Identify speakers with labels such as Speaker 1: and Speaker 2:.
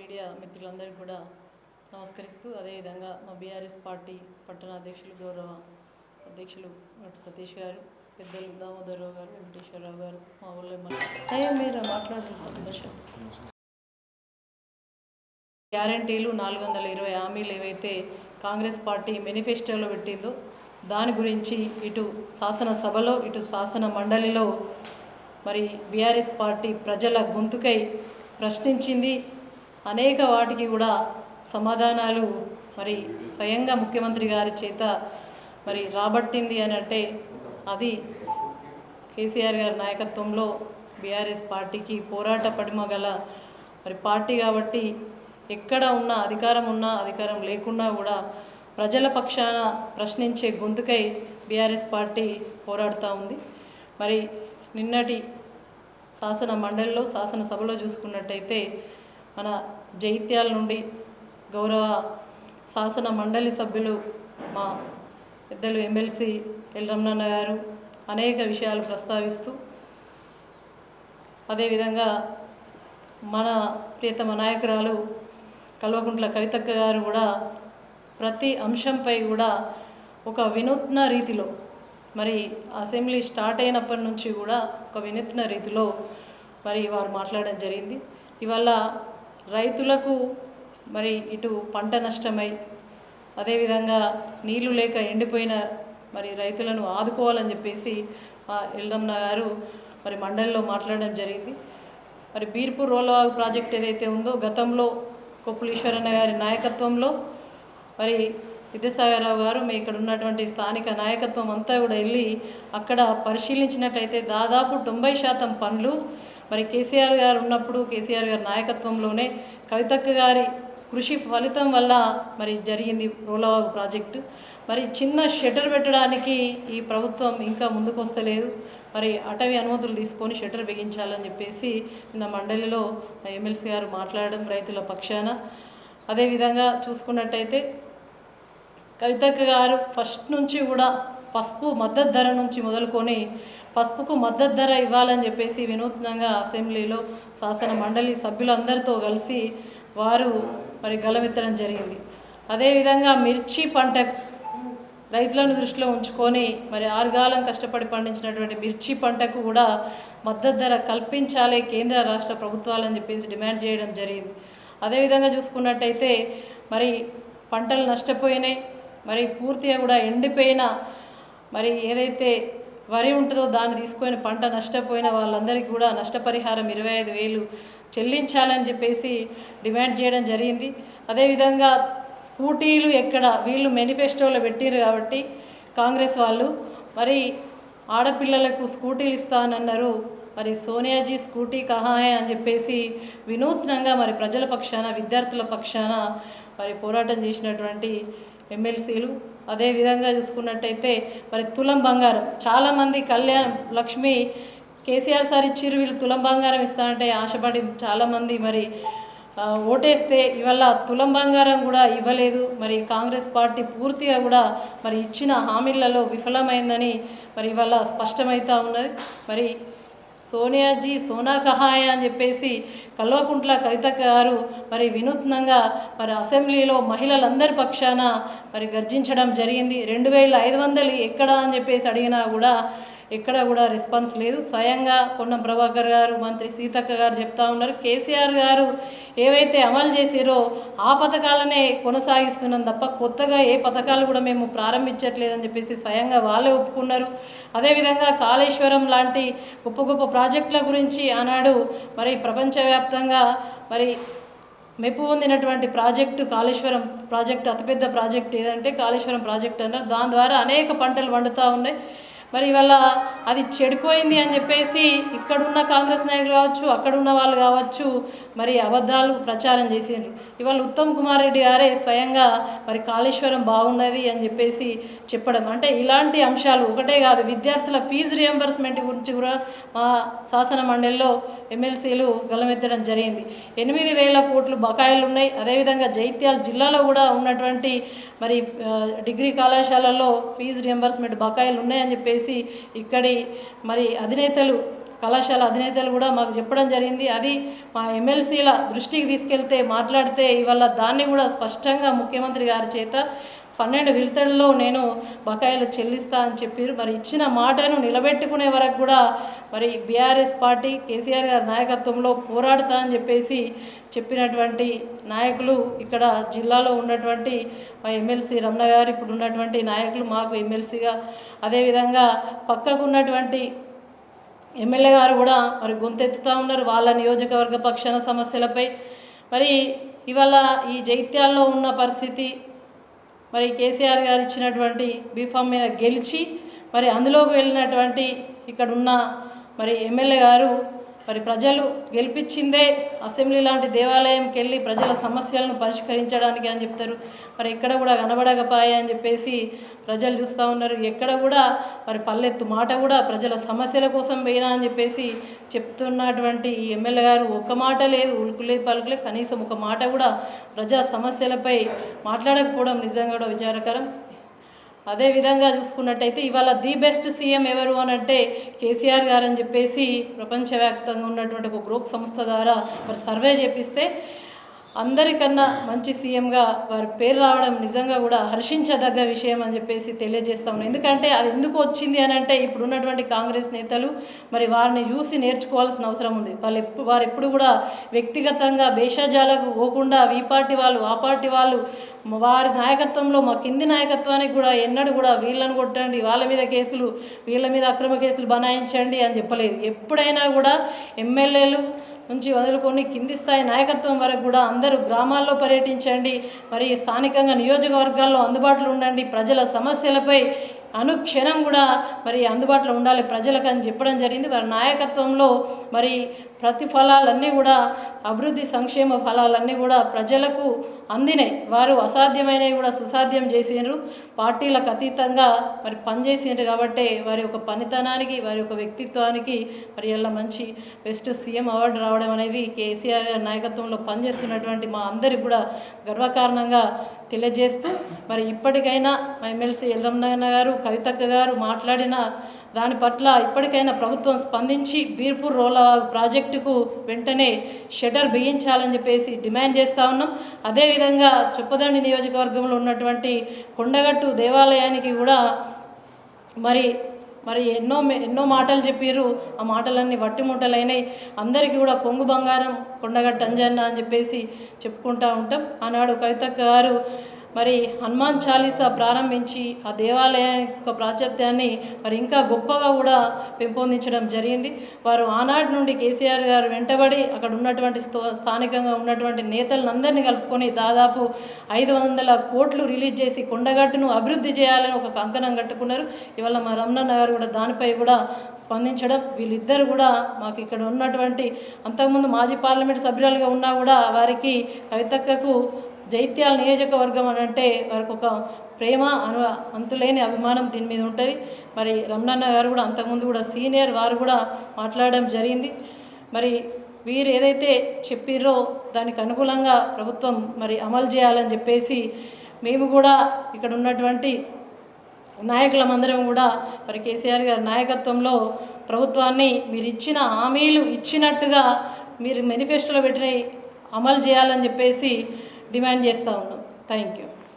Speaker 1: Media మిత్రులందరికీ కూడా నమస్కరిస్తూ అదేవిధంగా మా బీఆర్ఎస్ పార్టీ పట్టణ అధ్యక్షులు గౌరవ అధ్యక్షులు సతీష్ గారు పెద్దలు దామోదరరావు గారు వెంకటేశ్వరరావు గారు మా ఊళ్ళో మీరు మాట్లాడుతున్నారు. గ్యారంటీలు నాలుగు వందల ఇరవై హామీలు ఏవైతే కాంగ్రెస్ పార్టీ మేనిఫెస్టోలో పెట్టిందో దాని గురించి ఇటు శాసనసభలో ఇటు శాసన మండలిలో మరి బీఆర్ఎస్ పార్టీ ప్రజల గొంతుకై ప్రశ్నించింది. అనేక వాటికి కూడా సమాధానాలు మరి స్వయంగా ముఖ్యమంత్రి గారి చేత మరి రాబట్టింది అని అంటే అది కేసీఆర్ గారి నాయకత్వంలో బీఆర్ఎస్ పార్టీకి పోరాట పడిమ గల మరి పార్టీ కాబట్టి ఎక్కడ ఉన్నా అధికారం ఉన్నా అధికారం లేకున్నా కూడా ప్రజల పక్షాన ప్రశ్నించే గొంతుకై బీఆర్ఎస్ పార్టీ పోరాడుతూ ఉంది. మరి నిన్నటి శాసన మండలిలో శాసనసభలో చూసుకున్నట్టయితే మన జైత్యాల నుండి గౌరవ శాసన మండలి సభ్యులు మా పెద్దలు ఎమ్మెల్సీ ఎల్ రమణన్న గారు అనేక విషయాలు ప్రస్తావిస్తూ అదేవిధంగా మన ప్రియతమ నాయకురాలు కల్వకుంట్ల కవితక్క గారు కూడా ప్రతి అంశంపై కూడా ఒక వినూత్న రీతిలో మరి అసెంబ్లీ స్టార్ట్ అయినప్పటి నుంచి కూడా ఒక వినూత్న రీతిలో మరి వారు మాట్లాడడం జరిగింది. ఇవాళ రైతులకు మరి ఇటు పంట నష్టమై అదేవిధంగా నీళ్ళు లేక ఎండిపోయిన మరి రైతులను ఆదుకోవాలని చెప్పేసి ఎల్లమ్మ గారు మరి మండలిలో మాట్లాడడం జరిగింది. మరి బీర్పూర్ రోలవాగ్ ప్రాజెక్ట్ ఏదైతే ఉందో గతంలో కొప్పులీశ్వరన్న గారి నాయకత్వంలో మరి విద్యాసాగరరావు గారు మీ ఇక్కడ ఉన్నటువంటి స్థానిక నాయకత్వం అంతా కూడా వెళ్ళి అక్కడ పరిశీలించినట్లయితే దాదాపు తొంభై శాతం పనులు మరి కేసీఆర్ గారు ఉన్నప్పుడు కేసీఆర్ గారి నాయకత్వంలోనే కవితక్క గారి కృషి ఫలితం వల్ల మరి జరిగింది రోలవాగు ప్రాజెక్టు. మరి చిన్న షెటర్ పెట్టడానికి ఈ ప్రభుత్వం ఇంకా ముందుకు వస్తలేదు మరి అటవీ అనుమతులు తీసుకొని షెటర్ బిగించాలని చెప్పేసి నిన్న మండలిలో ఎమ్మెల్సీ గారు మాట్లాడడం రైతుల పక్షాన. అదేవిధంగా చూసుకున్నట్టయితే కవితక్క గారు ఫస్ట్ నుంచి కూడా పసుపు మద్దతు ధర నుంచి మొదలుకొని పసుపుకు మద్దతు ధర ఇవ్వాలని చెప్పేసి వినూత్నంగా అసెంబ్లీలో శాసన మండలి సభ్యులందరితో కలిసి వారు మరి గలమెత్తడం జరిగింది. అదేవిధంగా మిర్చి పంట రైతులను దృష్టిలో ఉంచుకొని మరి ఆరుగాలం కష్టపడి పండించినటువంటి మిర్చి పంటకు కూడా మద్దతు ధర కల్పించాలి కేంద్ర రాష్ట్ర ప్రభుత్వాలని చెప్పేసి డిమాండ్ చేయడం జరిగింది. అదేవిధంగా చూసుకున్నట్టయితే మరి పంటలు నష్టపోయినాయి. మరి పూర్తిగా కూడా ఎండిపోయిన మరి ఏదైతే వరి ఉంటుందో దాన్ని తీసుకొని పంట నష్టపోయిన వాళ్ళందరికీ కూడా నష్టపరిహారం ఇరవై ఐదు వేలు చెల్లించాలని చెప్పేసి డిమాండ్ చేయడం జరిగింది. అదేవిధంగా స్కూటీలు ఎక్కడ వీళ్ళు మేనిఫెస్టోలో పెట్టారు కాబట్టి కాంగ్రెస్ వాళ్ళు మరి ఆడపిల్లలకు స్కూటీలు ఇస్తానన్నారు. మరి సోనియాజీ స్కూటీ కహాయే అని చెప్పేసి వినూత్నంగా మరి ప్రజల పక్షాన విద్యార్థుల పక్షాన మరి పోరాటం చేసినటువంటి ఎమ్మెల్సీలు అదేవిధంగా చూసుకున్నట్టయితే మరి తులం బంగారం. చాలామంది కళ్యాణ్ లక్ష్మి కేసీఆర్ సార్ ఇచ్చిర్రు వీళ్ళు తులం బంగారం ఇస్తానంటే ఆశపడి చాలామంది మరి ఓటేస్తే ఇవాళ తులం బంగారం కూడా ఇవ్వలేదు. మరి కాంగ్రెస్ పార్టీ పూర్తిగా కూడా మరి ఇచ్చిన హామీలలో విఫలమైందని మరి ఇవాళ స్పష్టమవుతూ ఉన్నది. మరి సోనియాజీ సోనా కహాయ అని చెప్పేసి కల్వకుంట్ల కవిత గారు మరి వినూత్నంగా మరి అసెంబ్లీలో మహిళలందరి పక్షాన మరి గర్జించడం జరిగింది. రెండు వేల ఐదు వందలు ఎక్కడ అని చెప్పేసి అడిగినా కూడా ఎక్కడ కూడా రెస్పాన్స్ లేదు. స్వయంగా పొన్నం ప్రభాకర్ గారు మంత్రి సీతక్క గారు చెప్తా ఉన్నారు. కేసీఆర్ గారు ఏవైతే అమలు చేసిరో ఆ పథకాలనే కొనసాగిస్తున్నాం తప్ప కొత్తగా ఏ పథకాలు కూడా మేము ప్రారంభించట్లేదని చెప్పేసి స్వయంగా వాళ్ళే ఒప్పుకున్నారు. అదేవిధంగా కాళేశ్వరం లాంటి గొప్ప గొప్ప ప్రాజెక్టుల గురించి ఆనాడు మరి ప్రపంచవ్యాప్తంగా మరి మెప్పు పొందినటువంటి ప్రాజెక్టు కాళేశ్వరం ప్రాజెక్టు అతిపెద్ద ప్రాజెక్ట్ ఏదంటే కాళేశ్వరం ప్రాజెక్ట్ అన్నారు. దాని ద్వారా అనేక పంటలు పండుతూ ఉన్నాయి. మరి ఇవాళ అది చెడిపోయింది అని చెప్పేసి ఇక్కడున్న కాంగ్రెస్ నాయకులు కావచ్చు అక్కడున్న వాళ్ళు కావచ్చు మరి అబద్ధాలు ప్రచారం చేసిండ్రు. ఇవాళ ఉత్తమ్ కుమార్ రెడ్డి గారే స్వయంగా మరి కాళేశ్వరం బాగున్నది అని చెప్పేసి చెప్పడం. అంటే ఇలాంటి అంశాలు ఒకటే కాదు విద్యార్థుల ఫీజు రియంబర్స్మెంట్ గురించి కూడా మా శాసన మండలిలో ఎమ్మెల్సీలు గలమెత్తడం జరిగింది. ఎనిమిది వేల కోట్లు బకాయిలు ఉన్నాయి. అదేవిధంగా జైత్యాల జిల్లాలో కూడా ఉన్నటువంటి మరి డిగ్రీ కళాశాలల్లో ఫీజు రియంబర్స్మెంట్ బకాయిలు ఉన్నాయని చెప్పేసి ఇక్కడి మరి అధినేతలు కళాశాల అధినేతలు కూడా మాకు చెప్పడం జరిగింది. అది మా ఎమ్మెల్సీల దృష్టికి తీసుకెళ్తే మాట్లాడితే ఇవాళ దాన్ని కూడా స్పష్టంగా ముఖ్యమంత్రి గారి చేత పన్నెండు విడతల్లో నేను బకాయిలు చెల్లిస్తా అని చెప్పారు. మరి ఇచ్చిన మాటను నిలబెట్టుకునే వరకు కూడా మరి బీఆర్ఎస్ పార్టీ కేసీఆర్ గారి నాయకత్వంలో పోరాడుతా అని చెప్పేసి చెప్పినటువంటి నాయకులు ఇక్కడ జిల్లాలో ఉన్నటువంటి మా ఎమ్మెల్సీ రమణ గారు ఇప్పుడు ఉన్నటువంటి నాయకులు మాకు ఎమ్మెల్సీగా. అదేవిధంగా పక్కకు ఉన్నటువంటి ఎమ్మెల్యే గారు కూడా మరి గొంతెత్తుతూ ఉన్నారు వాళ్ళ నియోజకవర్గ పక్షాన సమస్యలపై. మరి ఇవాళ ఈ జైత్యాల్లో ఉన్న పరిస్థితి మరి కేసీఆర్ గారు ఇచ్చినటువంటి బీఫామ్ మీద గెలిచి మరి అందులోకి వెళ్ళినటువంటి ఇక్కడ ఉన్న మరి ఎమ్మెల్యే గారు మరి ప్రజలు గెలిపించిందే అసెంబ్లీ లాంటి దేవాలయంకి వెళ్ళి ప్రజల సమస్యలను పరిష్కరించడానికి అని చెప్తారు. మరి ఎక్కడ కూడా కనబడకపోయా అని చెప్పేసి ప్రజలు చూస్తూ ఉన్నారు. ఎక్కడ కూడా మరి పల్లెత్తు మాట కూడా ప్రజల సమస్యల కోసం పోయినా అని చెప్పేసి చెప్తున్నటువంటి ఈ ఎమ్మెల్యే గారు ఒక్క మాట లేదు ఉలుకులేదు పలుకులేదు కనీసం ఒక మాట కూడా ప్రజా సమస్యలపై మాట్లాడకపోవడం నిజంగా కూడా విచారకరం. అదే విధంగా చూసుకున్నట్టయితే ఇవాళ ది బెస్ట్ సీఎం ఎవరు అని అంటే కేసీఆర్ గారు అని చెప్పేసి ప్రపంచవ్యాప్తంగా ఉన్నటువంటి ఒక గ్రూప్ సంస్థ ద్వారా మరి సర్వే చేపిస్తే అందరికన్నా మంచి సీఎంగా వారి పేరు రావడం నిజంగా కూడా హర్షించదగ్గ విషయం అని చెప్పేసి తెలియజేస్తా ఉన్నాను. ఎందుకంటే అది ఎందుకు వచ్చింది అని అంటే ఇప్పుడు ఉన్నటువంటి కాంగ్రెస్ నేతలు మరి వారిని చూసి నేర్చుకోవాల్సిన అవసరం ఉంది. వాళ్ళు ఎప్పుడు వారు ఎప్పుడు కూడా వ్యక్తిగతంగా భేషజాలకు పోకుండా ఈ పార్టీ వాళ్ళు ఆ పార్టీ వాళ్ళు వారి నాయకత్వంలో మా కింది నాయకత్వానికి కూడా ఎన్నడూ కూడా వీళ్ళని కొట్టండి వాళ్ళ మీద కేసులు వీళ్ళ మీద అక్రమ కేసులు బనాయించండి అని చెప్పలేదు. ఎప్పుడైనా కూడా ఎమ్మెల్యేలు నుంచి వదులుకొని కింది స్థాయి నాయకత్వం వరకు కూడా అందరూ గ్రామాల్లో పర్యటించండి. మరి స్థానికంగా నియోజకవర్గాల్లో అందుబాటులో ఉండండి. ప్రజల సమస్యలపై అనుక్షణం కూడా మరి అందుబాటులో ఉండాలి ప్రజలకు అని చెప్పడం జరిగింది. వారి నాయకత్వంలో మరి ప్రతిఫలాలన్నీ కూడా అభివృద్ధి సంక్షేమ ఫలాలన్నీ కూడా ప్రజలకు అందినాయి వారు అసాధ్యమైనవి కూడా సుసాధ్యం చేసిండ్రు. పార్టీలకు అతీతంగా మరి పనిచేసిండ్రు కాబట్టి వారి యొక్క పనితనానికి వారి యొక్క వ్యక్తిత్వానికి మరి ఇలా మంచి బెస్ట్ సీఎం అవార్డు రావడం అనేది కేసీఆర్ గారి నాయకత్వంలో పనిచేస్తున్నటువంటి మా అందరికి కూడా గర్వకారణంగా తెలియజేస్తూ మరి ఇప్పటికైనా మా ఎమ్మెల్సీ ఎల్లమ్మ గారు కవితక్క గారు మాట్లాడిన దాని పట్ల ఇప్పటికైనా ప్రభుత్వం స్పందించి బీర్పూర్ రోల ప్రాజెక్టుకు వెంటనే షటర్ బిగించాలని చెప్పేసి డిమాండ్ చేస్తూ ఉన్నాం. అదేవిధంగా చొప్పదండి నియోజకవర్గంలో ఉన్నటువంటి కొండగట్టు దేవాలయానికి కూడా మరి మరి ఎన్నో ఎన్నో మాటలు చెప్పారు ఆ మాటలన్నీ వట్టి మూటలైనాయి అందరికీ కూడా కొంగు బంగారం కొండగట్టు అంజన్న అని చెప్పేసి చెప్పుకుంటూ ఉంటాం. ఆనాడు కవితక్క గారు మరి హనుమాన్ చాలీసా ప్రారంభించి ఆ దేవాలయం యొక్క ప్రాచుర్యాన్ని మరి ఇంకా గొప్పగా కూడా పెంపొందించడం జరిగింది. వారు ఆనాటి నుండి కేసీఆర్ గారు వెంటబడి అక్కడ ఉన్నటువంటి స్థానికంగా ఉన్నటువంటి నేతలందరినీ కలుపుకొని దాదాపు ఐదు వందల కోట్లు రిలీజ్ చేసి కొండగట్టును అభివృద్ధి చేయాలని ఒక కంకణం కట్టుకున్నారు. ఇవాళ మా రమణన్న గారు కూడా దానిపై కూడా స్పందించడం వీళ్ళిద్దరు కూడా మాకు ఇక్కడ ఉన్నటువంటి అంతకుముందు మాజీ పార్లమెంట్ సభ్యురాలుగా ఉన్నా కూడా వారికి కవితక్కకు జైత్యాల నియోజకవర్గం అని అంటే వారికి ఒక ప్రేమ అను అంతులేని అభిమానం దీని మీద ఉంటుంది. మరి రమణన్న గారు కూడా అంతకుముందు కూడా సీనియర్ వారు కూడా మాట్లాడడం జరిగింది. మరి వీరు ఏదైతే చెప్పిర్రో దానికి అనుకూలంగా ప్రభుత్వం మరి అమలు చేయాలని చెప్పేసి మేము కూడా ఇక్కడ ఉన్నటువంటి నాయకులమందరం కూడా మరి కేసీఆర్ గారి నాయకత్వంలో ప్రభుత్వాన్ని మీరు ఇచ్చిన హామీలు ఇచ్చినట్టుగా మీరు మేనిఫెస్టోలో పెట్టిన అమలు చేయాలని చెప్పేసి డిమాండ్ చేస్తూ ఉన్నాం. Thank you.